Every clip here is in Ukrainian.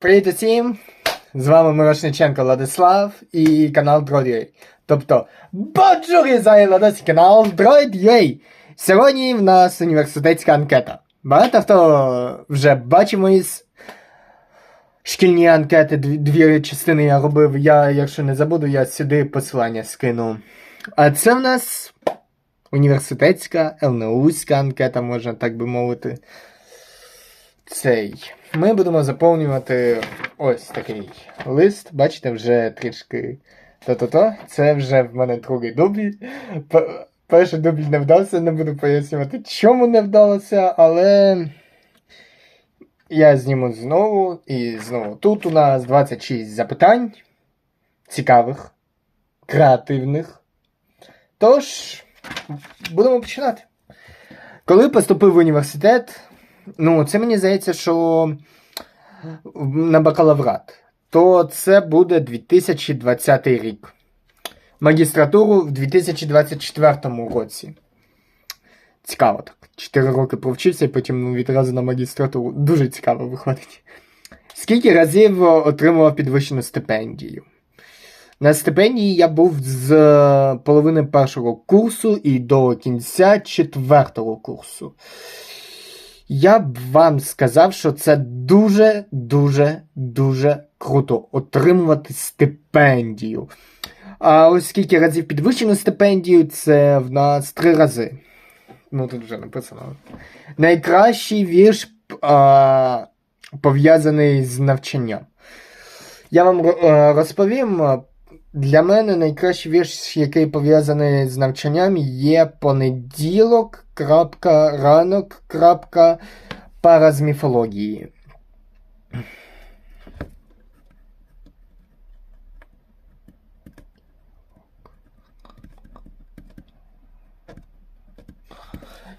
Привіт усім! З вами Мирошниченко Владислав і канал Droid.ua. Тобто, баджури за Ладосі канал Droid.ua. Сьогодні в нас університетська анкета. Багато хто вже бачив мої шкільні анкети, дві частини я робив. Я, якщо не забуду, я сюди посилання скину. А це в нас університетська, ЛНУська анкета, можна так би мовити. Цей. Ми будемо заповнювати ось такий лист. Бачите, вже трішки то-то-то. Це вже в мене другий дубль. Перший дубль не вдався, не буду пояснювати, чому не вдалося, але я зніму знову і знову. Тут у нас 26 запитань. Цікавих, креативних. Тож, будемо починати. Коли поступив в університет, ну, це мені здається, що на бакалаврат, то це буде 2020 рік. Магістратуру в 2024 році. Цікаво так. 4 роки провчився і потім ну, відразу на магістратуру. Дуже цікаво виходить. Скільки разів отримував підвищену стипендію? На стипендії я був з е, половини першого курсу і до кінця четвертого курсу. Я б вам сказав, що це дуже, дуже, дуже круто отримувати стипендію. А ось скільки разів підвищену стипендію, це в нас три рази. Ну, тут вже написано. Найкращий вірш пов'язаний з навчанням. Я вам е, розповім. Для мене найкращий вірш, який пов'язаний з навчанням, є понеділок. крапка, ранок. крапка, Пара з міфології.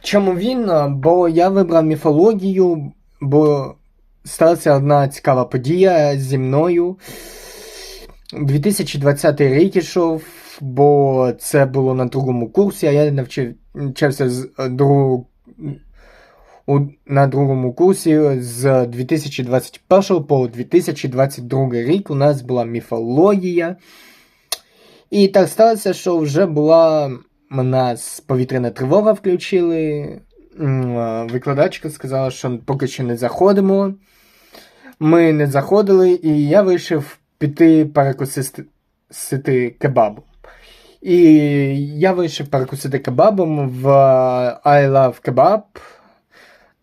Чому він? Бо я вибрав міфологію, бо сталася одна цікава подія зі мною. 2020 рік ішов, бо це було на другому курсі, а я навчив, навчався з е, другого, у, на другому курсі з 2021 по 2022 рік у нас була міфологія. І так сталося, що вже була у нас повітряна тривога включили. Е, Викладачка сказала, що поки що не заходимо. Ми не заходили, і я вирішив піти перекусити кебабом. І я вирішив перекусити кебабом в I Love Kebab.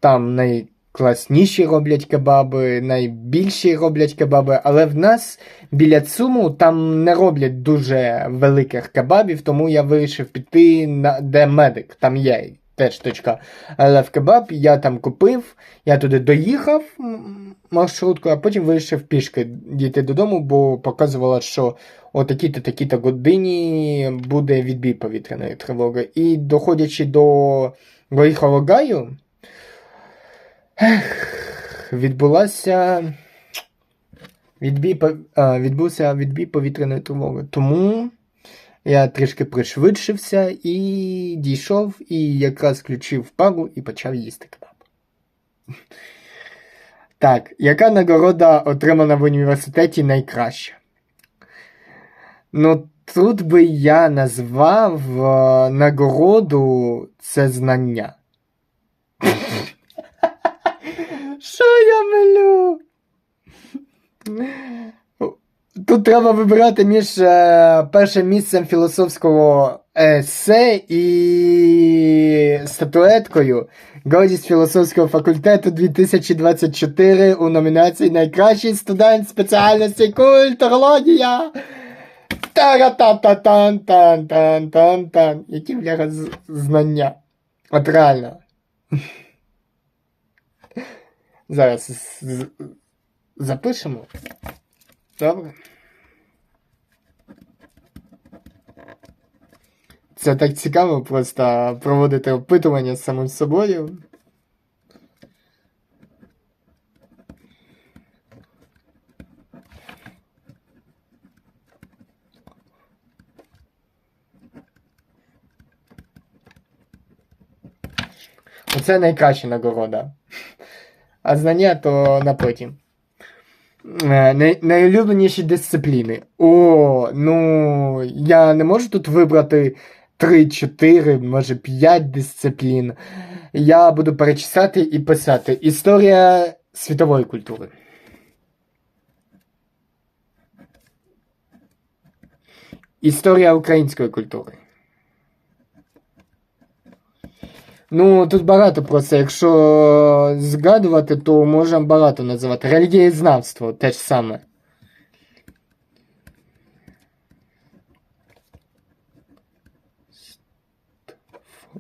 Там найкласніші роблять кебаби, найбільші роблять кебаби, але в нас біля Цуму там не роблять дуже великих кебабів, тому я вирішив піти на де медик. Там є теж точка I Love Я там купив, я туди доїхав м, маршруткою, а потім вирішив пішки дійти додому, бо показувало, що о такій-то такій-то годині буде відбій повітряної тривоги. І доходячи до Горіхового гаю, відбулася. Відбій, відбувся відбій повітряної тривоги. Тому я трішки пришвидшився і дійшов, і якраз включив пару і почав їсти кебаб. Так, яка нагорода отримана в університеті найкраща? Ну, тут би я назвав е, нагороду це знання. Що я милю? Тут треба вибирати між е, першим місцем філософського есе і статуеткою Гордість філософського факультету 2024 у номінації Найкращий студент спеціальності культурологія. Тара-та-та-тан-тан-тан-тан-тан. Які бляха знання. От реально. Зараз запишемо. Добре. Це так цікаво просто проводити опитування з самим собою. Оце найкраща нагорода. А знання то на потім. Е, най- найулюбленіші дисципліни. О, ну я не можу тут вибрати 3-4, може 5 дисциплін. Я буду перечисати і писати. Історія світової культури. Історія української культури. Ну, тут багато просто. Якщо згадувати, то можемо багато називати. Релігієзнавство те ж саме.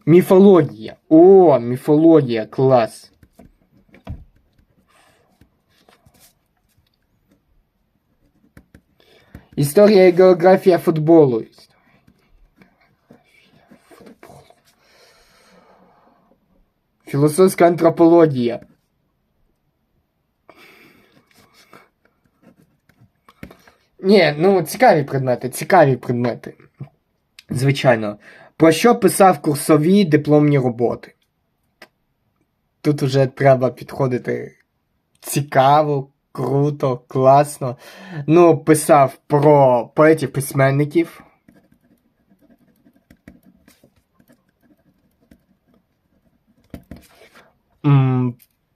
Міфологія. О, міфологія, клас. Історія і географія футболу. Філософська антропологія. Ні, ну цікаві предмети, цікаві предмети. Звичайно. Про що писав курсові дипломні роботи? Тут уже треба підходити цікаво, круто, класно. Ну, писав про поетів-письменників.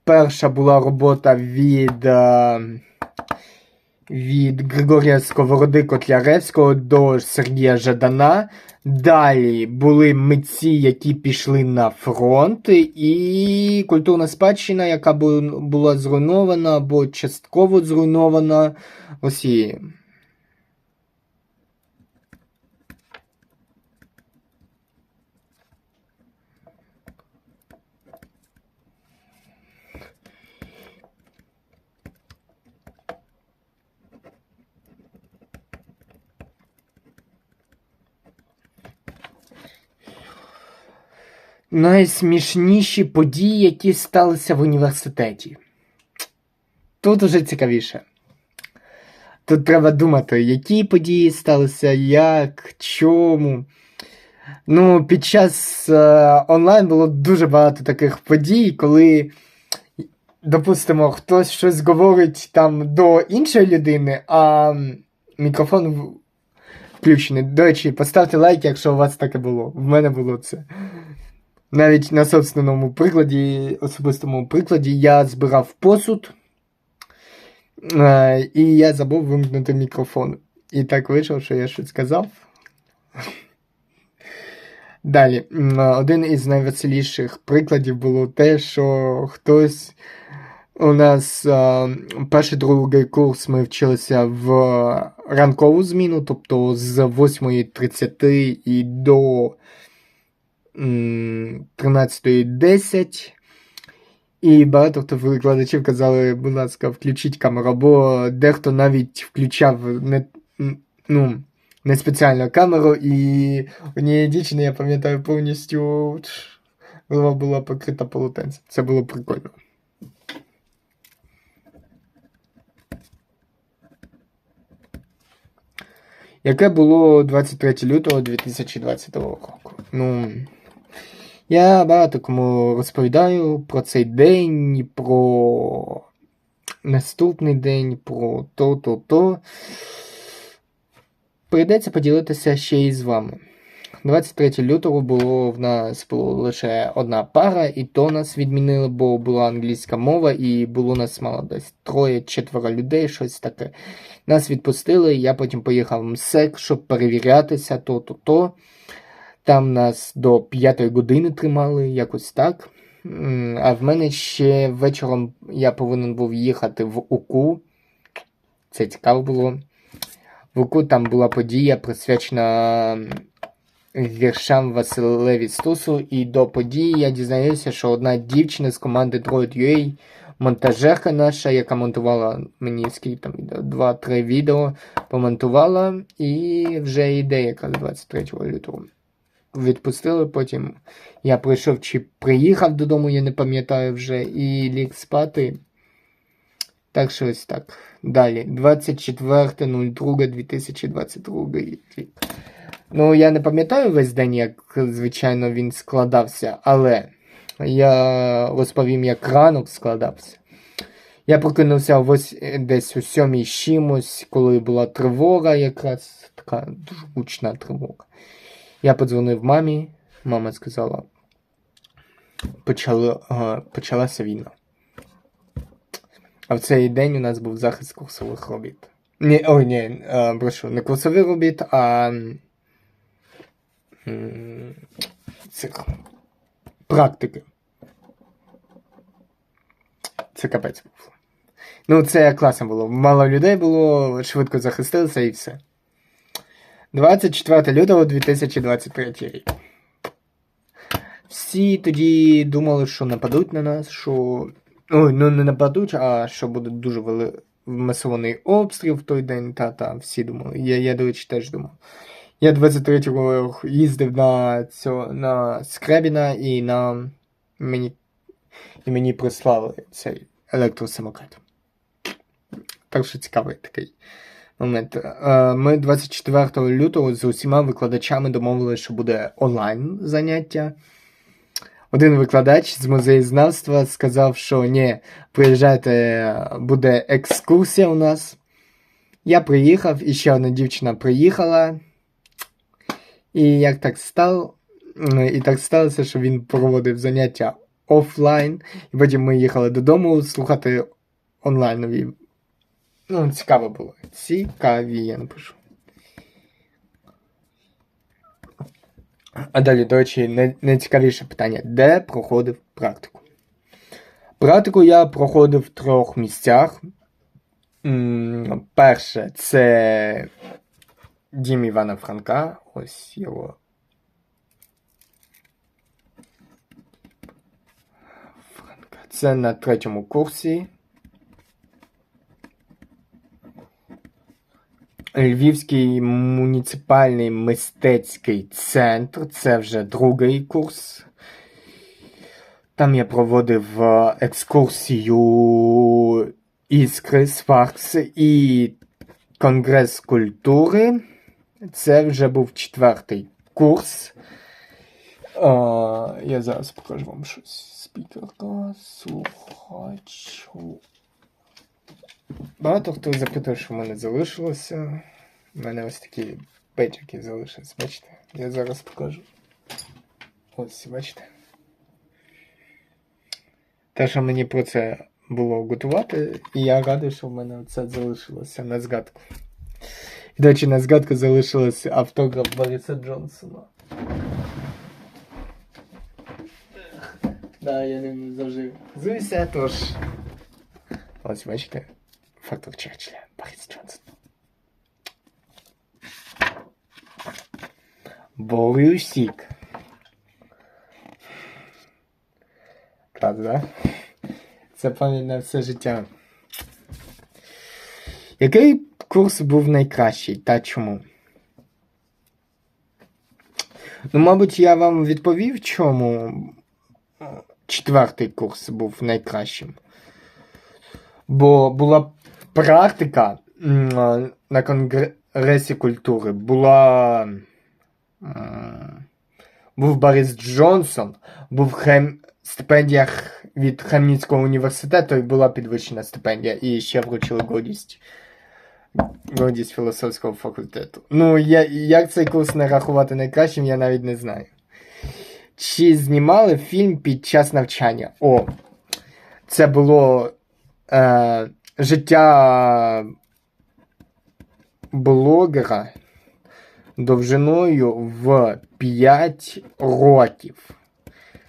Перша була робота від, е, від Григорія Сковороди Котляревського до Сергія Жадана. Далі були митці, які пішли на фронт, і культурна спадщина, яка була зруйнована або частково зруйнована Росією. Найсмішніші події, які сталися в університеті. Тут уже цікавіше. Тут треба думати, які події сталися, як, чому. Ну, під час е, онлайн було дуже багато таких подій, коли, допустимо, хтось щось говорить там до іншої людини, а мікрофон включений. До речі, поставте лайк, якщо у вас таке було. В мене було це. Навіть на собственному прикладі, особистому прикладі, я збирав посуд, е, і я забув вимкнути мікрофон. І так вийшло, що я щось сказав. Далі, один із найвеселіших прикладів було те, що хтось у нас е, перший другий курс ми вчилися в ранкову зміну, тобто з 8.30 і до 13.10. І багато хто викладачів казали, будь ласка, включіть камеру, бо дехто навіть включав не, ну, не спеціальну камеру, і однієї дівчини, я пам'ятаю, повністю голова була покрита полотенцем. Це було прикольно. Яке було 23 лютого 2020 року? Ну, я багато кому розповідаю про цей день, про наступний день, про то-то-то. Прийдеться поділитися ще й з вами. 23 лютого було в нас було лише одна пара, і то нас відмінили, бо була англійська мова, і було нас мало десь троє-четверо людей, щось таке. Нас відпустили, я потім поїхав в МСЕК, щоб перевірятися, то-то-то. Там нас до 5 години тримали, якось так. А в мене ще вечором я повинен був їхати в УКУ. Це цікаво було. В УКУ там була подія, присвячена віршам Василеві Стусу. І до події я дізнаюся, що одна дівчина з команди Droid.ua, монтажерка наша, яка монтувала мені скільки там відео, 2-3 відео, помонтувала, і вже йде якраз 23 лютого. Відпустили потім. Я прийшов чи приїхав додому, я не пам'ятаю вже, і ліг спати. Так що ось так. Далі. 24.02.2022 рік. Ну, я не пам'ятаю весь день, як звичайно він складався, але я розповім, як ранок складався. Я прокинувся ось десь у сьомій чимось, коли була тривога, якраз така дуже гучна тривога. Я подзвонив мамі, мама сказала, почали, е, почалася війна. А в цей день у нас був захист курсових робіт. Ні, ой, ні, е, прошу, не курсових робіт, а цих практики. Це капець був. Ну, це класно було. Мало людей було, швидко захистилися і все. 24 лютого 2023 рік. Всі тоді думали, що нападуть на нас, що. Ой, ну не нападуть, а що буде дуже вели... масований обстріл в той день. Та-та, всі думали. Я, я, до речі, теж думав. Я 23-го їздив на цього, на Скребіна і на мені і мені прислали цей електросамокат. Так що цікавий такий момент. Е, Ми 24 лютого з усіма викладачами домовилися, що буде онлайн заняття. Один викладач з музеєзнавства сказав, що ні, приїжджайте, буде екскурсія у нас. Я приїхав, і ще одна дівчина приїхала. І як так стало, і так сталося, що він проводив заняття офлайн, і потім ми їхали додому слухати онлайнові. Ну, цікаво було. Цікаві, я напишу. А далі, до речі, найцікавіше питання: де проходив практику? Практику я проходив в трьох місцях. Перше, це дім Івана Франка. Ось його. Франка. Це на третьому курсі. Львівський муніципальний мистецький центр. Це вже другий курс. Там я проводив е, екскурсію Іскри Сфаркс і Конгрес культури. Це вже був четвертий курс. А, я зараз покажу вам щось. Спікерка, слухачу. Багато хто запитує, що в мене залишилося. У мене ось такі печики залишились. Бачите? Я зараз покажу. Ось, бачите. Те, що мені про це було готувати, і я радий, що в мене це залишилося на згадку. І, до речі, на згадку залишилось автограф Бориса Джонсона. Да, я ним завжди зуюся, тож. Ось, бачите, фактор Черчилля, Борис Джонсон. Борисик. Клас, да? Це пам'ять на все життя. Який курс був найкращий та чому? Ну, мабуть, я вам відповів, чому четвертий курс був найкращим. Бо була практика на Конгресі культури. Була. Був Борис Джонсон, був хем... стипендія від Хемніцького університету і була підвищена стипендія. І ще вручили годість. Годість філософського факультету. Ну, я, як цей курс не рахувати найкращим, я навіть не знаю. Чи знімали фільм під час навчання? О, це було е, життя блогера довжиною в 5 років.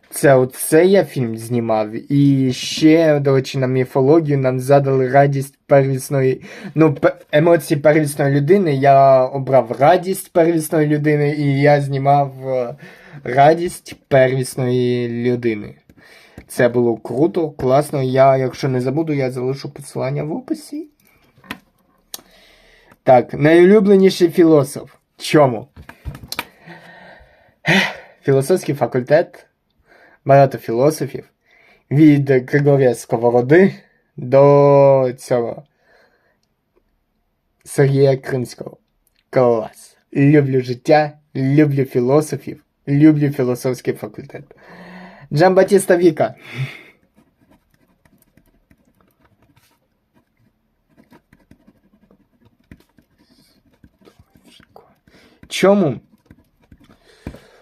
Це оце я фільм знімав. І ще, до речі, на міфологію нам задали радість первісної. Ну, емоції первісної людини. Я обрав радість первісної людини, і я знімав е, радість первісної людини. Це було круто, класно. Я, якщо не забуду, я залишу посилання в описі. Так, найулюбленіший філософ. Чому? Філософський факультет. Багато філософів. Від Григорія Сковороди до цього. Сергія Кримського. Клас. Люблю життя, люблю філософів, люблю філософський факультет. Джамбатіста Віка. Чому?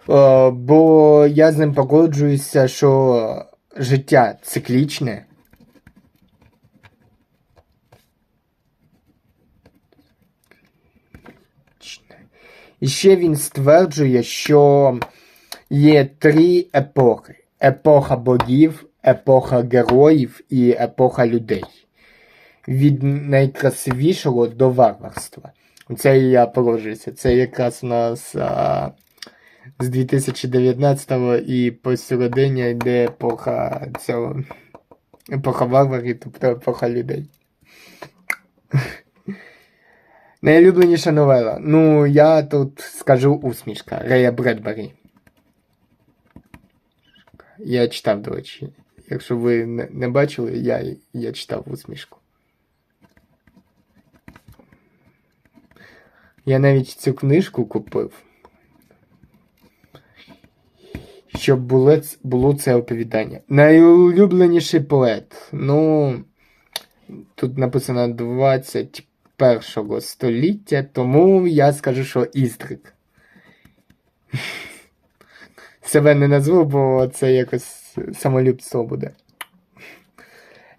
О, бо я з ним погоджуюся, що життя циклічне. І ще він стверджує, що є три епохи епоха богів, епоха героїв і епоха людей. Від найкрасивішого до варварства. Це і я положуся. Це якраз у нас а, з 2019-го і посередині йде епоха цього епоха варварів, тобто епоха людей. Найулюбленіша новела. Ну, я тут скажу усмішка Рея Бредбері. Я читав, до речі. Якщо ви не, бачили, я, я читав усмішку. Я навіть цю книжку купив. Щоб було, було це оповідання. Найулюбленіший поет. Ну, тут написано 21 століття, тому я скажу, що Істрик. Себе не назву, бо це якось самолюбство буде.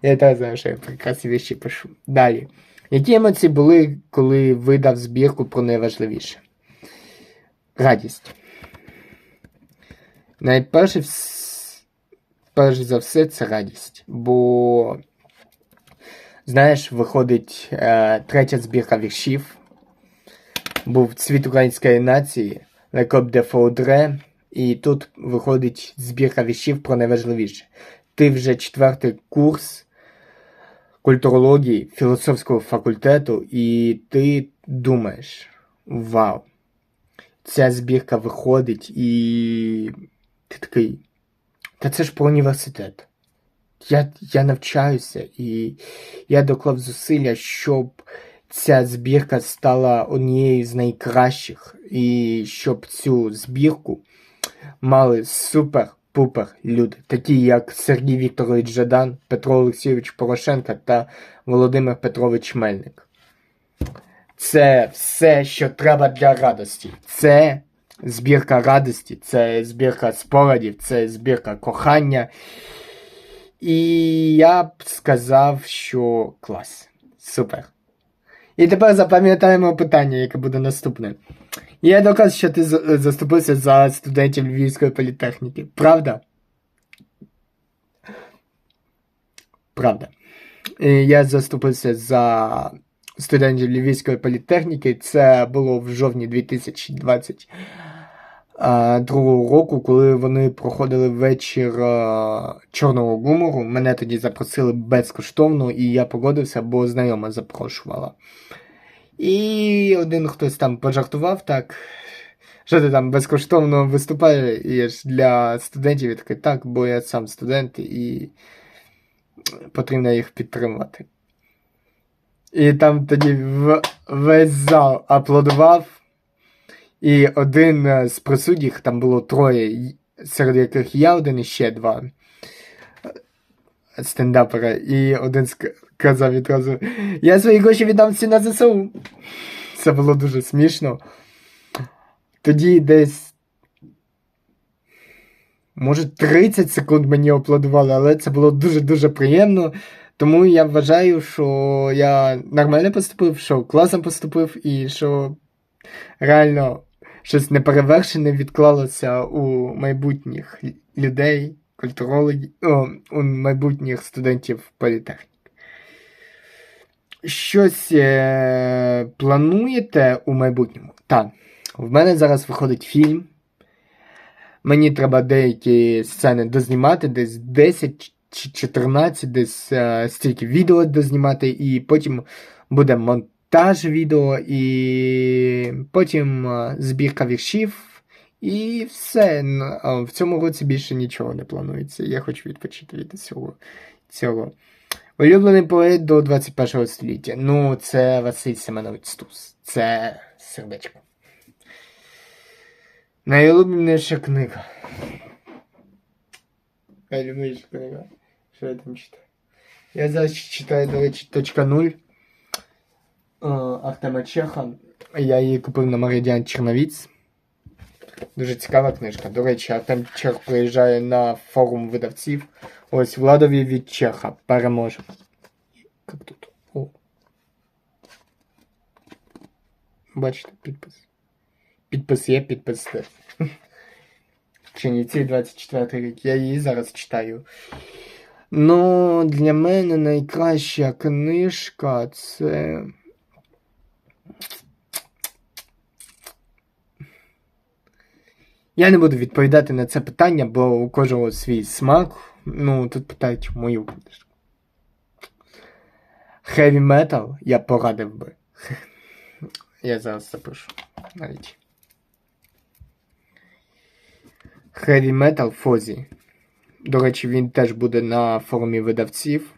Я так знаю, що я прекрасні вещі пишу. Далі. Які емоції були, коли видав збірку про найважливіше? Радість. Найперше, перш за все, це радість. Бо, знаєш, виходить е, третя збірка віршів. Був цвіт української нації, Лекоп де Фаудре, і тут виходить збірка віршів про найважливіше. Ти вже четвертий курс культурології філософського факультету, і ти думаєш: Вау! Ця збірка виходить, і ти такий. Та це ж про університет. Я я навчаюся, і я доклав зусилля, щоб ця збірка стала однією з найкращих, і щоб цю збірку мали супер пупер люди, такі як Сергій Вікторович Жадан, Петро Олексійович Порошенко та Володимир Петрович Мельник. Це все, що треба для радості. Це збірка радості, це збірка спогадів, це збірка кохання. І я б сказав, що клас. Супер. І тепер запам'ятаємо питання, яке буде наступне. Є доказ, що ти заступився за студентів Львівської політехніки. Правда? Правда. Я заступився за студентів Львівської політехніки. Це було в жовтні 2022 року, коли вони проходили вечір чорного гумору. Мене тоді запросили безкоштовно, і я погодився, бо знайома запрошувала. І один хтось там пожартував так. Що ти там безкоштовно виступаєш для студентів? Я такий, так, бо я сам студент і потрібно їх підтримувати. І там тоді весь зал аплодував. І один з присутніх, там було троє, серед яких я один і ще два стендапера. І один сказав відразу: Я свої гроші віддам всі на ЗСУ. Це було дуже смішно. Тоді десь. Може, 30 секунд мені аплодували, але це було дуже-дуже приємно. Тому я вважаю, що я нормально поступив, що класно поступив, і що реально щось неперевершене відклалося у майбутніх людей, культурологів, у майбутніх студентів політехніки щось е, плануєте у майбутньому? Так. В мене зараз виходить фільм. Мені треба деякі сцени дознімати, десь 10 чи 14, десь е, стільки відео дознімати, і потім буде монтаж відео, і потім е, збірка віршів. І все. В цьому році більше нічого не планується. Я хочу відпочити від цього. цього. Улюблений поет до 21 століття. Ну, це Василь Семенович Стус. Це сердечко. Найулюбленіша книга. Найулюбленіша книга. Що я там читаю? Я зараз читаю, до речі, точка нуль Ахтема Чеха. Я її купив на Маридіан Черновіць. Дуже цікава книжка. До речі, Артем Чех приїжджає на форум видавців. Ось Владові від Чеха. Переможемо. Як тут? О. Бачите, підпис. Підпис є, підпис теж. Чиніці 24 рік. Я її зараз читаю. Ну, для мене найкраща книжка це. Я не буду відповідати на це питання, бо у кожного свій смак. Ну, тут питають мою книжку. Heavy Metal я порадив би. Я зараз запишу навіть. Heavy Metal Фозі. До речі, він теж буде на форумі видавців.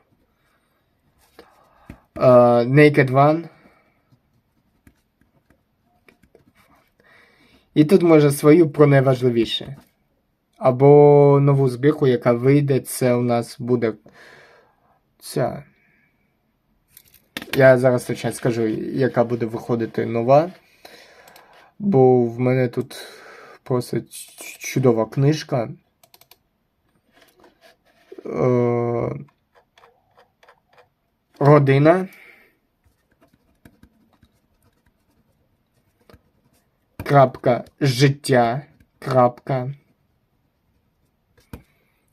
Uh, Naked One. І тут може свою про найважливіше. Або нову збірку, яка вийде, це у нас буде ця. Я зараз точно скажу, яка буде виходити нова. Бо в мене тут просто чудова книжка. Е, Родина. Крапка життя. Крапка.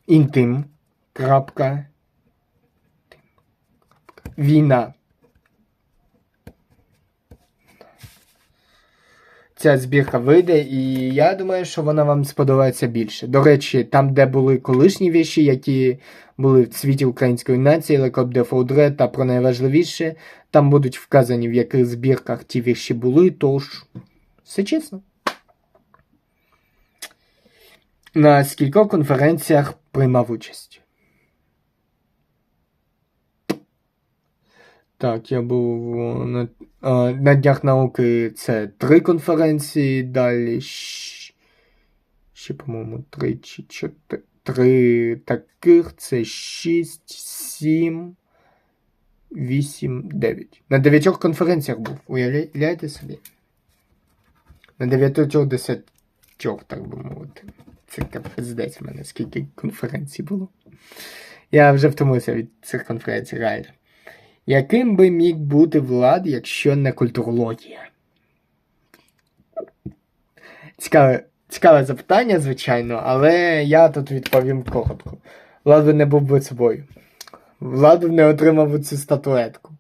Інтим. Крапка. Війна. Ця збірка вийде, і я думаю, що вона вам сподобається більше. До речі, там, де були колишні віші, які були в цвіті української нації, Лекоп де Фаудре та про найважливіше, там будуть вказані, в яких збірках ті віші були, тож все чесно. На скількох конференціях приймав участь. Так, я був на на Днях науки це три конференції, далі ще, по-моєму, три чи чотири. Три таких це шість, сім, вісім, дев'ять. На дев'ятьох конференціях був. Уявляєте собі? На дев'ятьох десятьох, так би мовити. Це капець в мене, скільки конференцій було. Я вже втомився від цих конференцій, реально. Яким би міг бути влад, якщо не культурологія? Цікаве цікаве запитання, звичайно, але я тут відповім коротко. Влад би не був би собою. Влад би не отримав цю статуетку.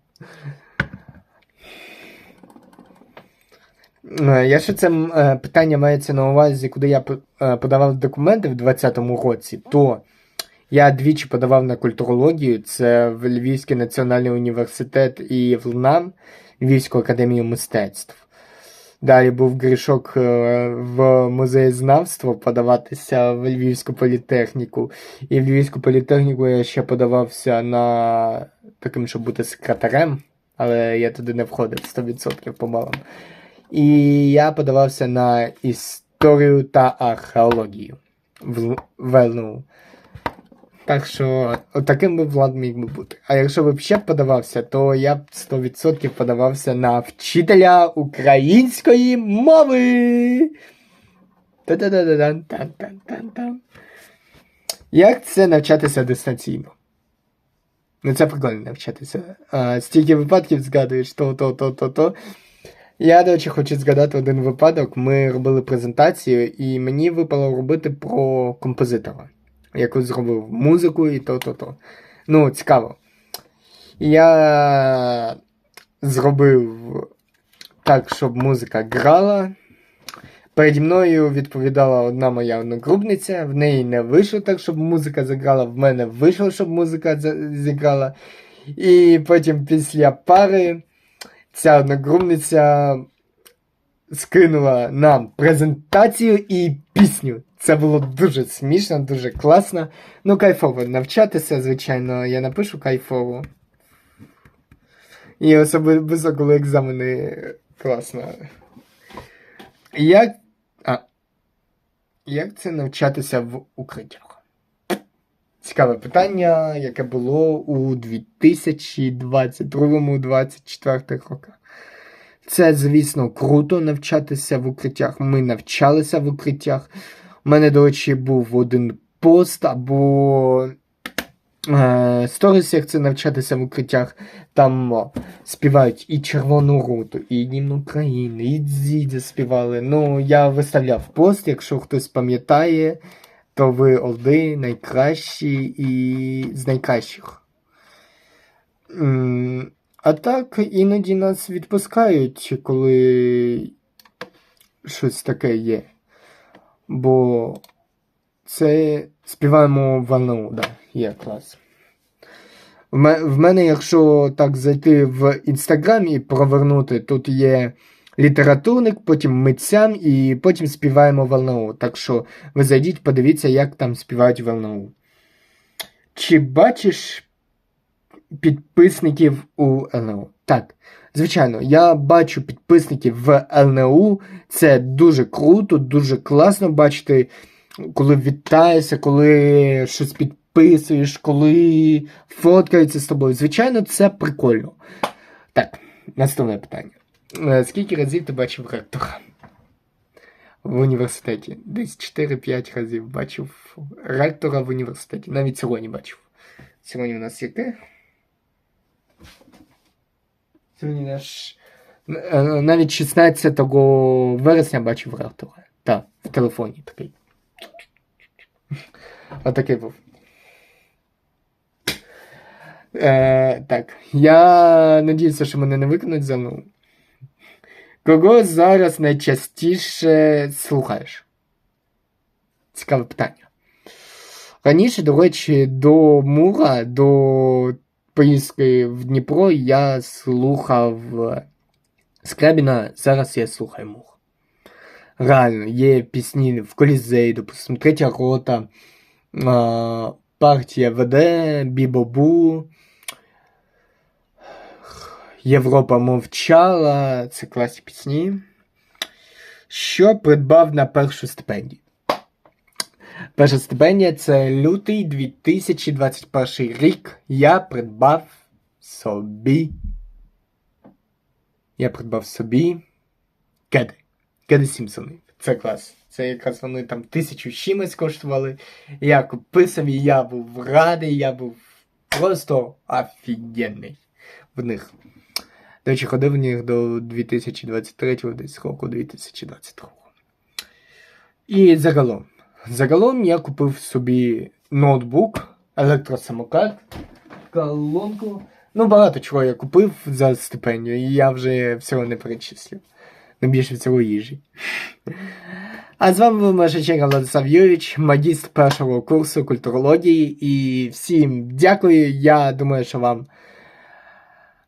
Якщо це е, питання мається на увазі, куди я е, подавав документи в 2020 році, то я двічі подавав на культурологію. Це в Львівський національний університет і в ЛНАМ, Львівську академію мистецтв. Далі був грішок е, в музеєзнавство подаватися в Львівську політехніку. І в Львівську політехніку я ще подавався на таким, щоб бути секретарем, але я туди не входив 100% по балам. І я подавався на історію та археологію в ЛНУ. Так що таким би Влад міг би бути. А якщо б ще подавався, то я б 100% подавався на вчителя української мови. Як це навчатися дистанційно? Ну це прикольно навчатися. А, Стільки випадків згадуєш то, то, то, то, то. Я, до речі, хочу згадати один випадок. Ми робили презентацію, і мені випало робити про композитора якось зробив музику і то-то-то. Ну, цікаво. Я зробив так, щоб музика грала. Переді мною відповідала одна моя одногрупниця, в неї не вийшло так, щоб музика заграла, в мене вийшло, щоб музика зіграла. І потім після пари ця одногрупниця скинула нам презентацію і пісню. Це було дуже смішно, дуже класно. Ну, кайфово навчатися, звичайно, я напишу кайфово. І особливо, коли екзамени класно. Як. А. Як це навчатися в укриттях? Цікаве питання, яке було у 2022-2024 роках. Це, звісно, круто навчатися в укриттях. Ми навчалися в укриттях. У мене, до речі, був один пост або е, сторіс, як це навчатися в укриттях. Там о, співають і Червону руту, і Гімн України, і Дзідзя співали. Ну, я виставляв пост, якщо хтось пам'ятає, то ви олди найкращі і з найкращих. А так, іноді нас відпускають, коли щось таке є. Бо це співаємо в ЛНУ, да, є клас. В мене, якщо так зайти в інстаграм і провернути, тут є літературник, потім митцям і потім співаємо в ЛНУ. Так що ви зайдіть, подивіться, як там співають в ЛНУ. Чи бачиш підписників у ЛНУ? Так, звичайно, я бачу підписників в ЛНУ. Це дуже круто, дуже класно бачити, коли вітаєшся, коли щось підписуєш, коли фоткаються з тобою. Звичайно, це прикольно. Так, наступне питання. Е, Скільки разів ти бачив ректора? В університеті. Десь 4-5 разів бачив ректора в університеті. Навіть сьогодні бачив. Сьогодні у нас яке? Сьогодні наш. е, Навіть 16 вересня бачив ректора. Так, в телефоні такий. Отакий був. Е, так, я надіюся, що мене не викинуть за ну. Кого зараз найчастіше слухаєш? Цікаве питання. Раніше, до речі, до Мура, до поїздки в Дніпро я слухав Скрябіна, зараз я слухаю Мур. Реально, є пісні в Колізей, допустим, Третя рота, партія ВД, Бібобу. Європа мовчала, це класні пісні. Що придбав на першу стипендію? Перша стипендія це лютий 2021 рік. Я придбав собі. Я придбав собі кеди. Кеди Сімпсони. Це клас. Це якраз вони там тисячу чимось коштували. Я купив собі, я був радий, я був просто офігенний в них. До речі, ходив в них до 2023 десь року 2022. І загалом. Загалом я купив собі ноутбук, електросамокат, колонку. Ну, багато чого я купив за стипендію, і я вже всього не перечислю. Не більше всього їжі. А з вами був Машеченко Владислав Юрійович, магістр першого курсу культурології. І всім дякую. Я думаю, що вам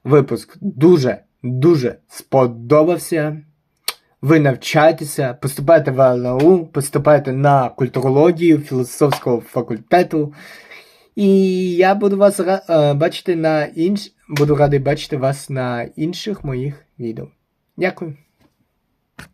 випуск дуже, дуже сподобався. Ви навчаєтеся, поступаєте в ЛНУ, поступаєте на культурологію філософського факультету. І я буду вас е, бачити на інш... буду радий бачити вас на інших моїх відео. Дякую.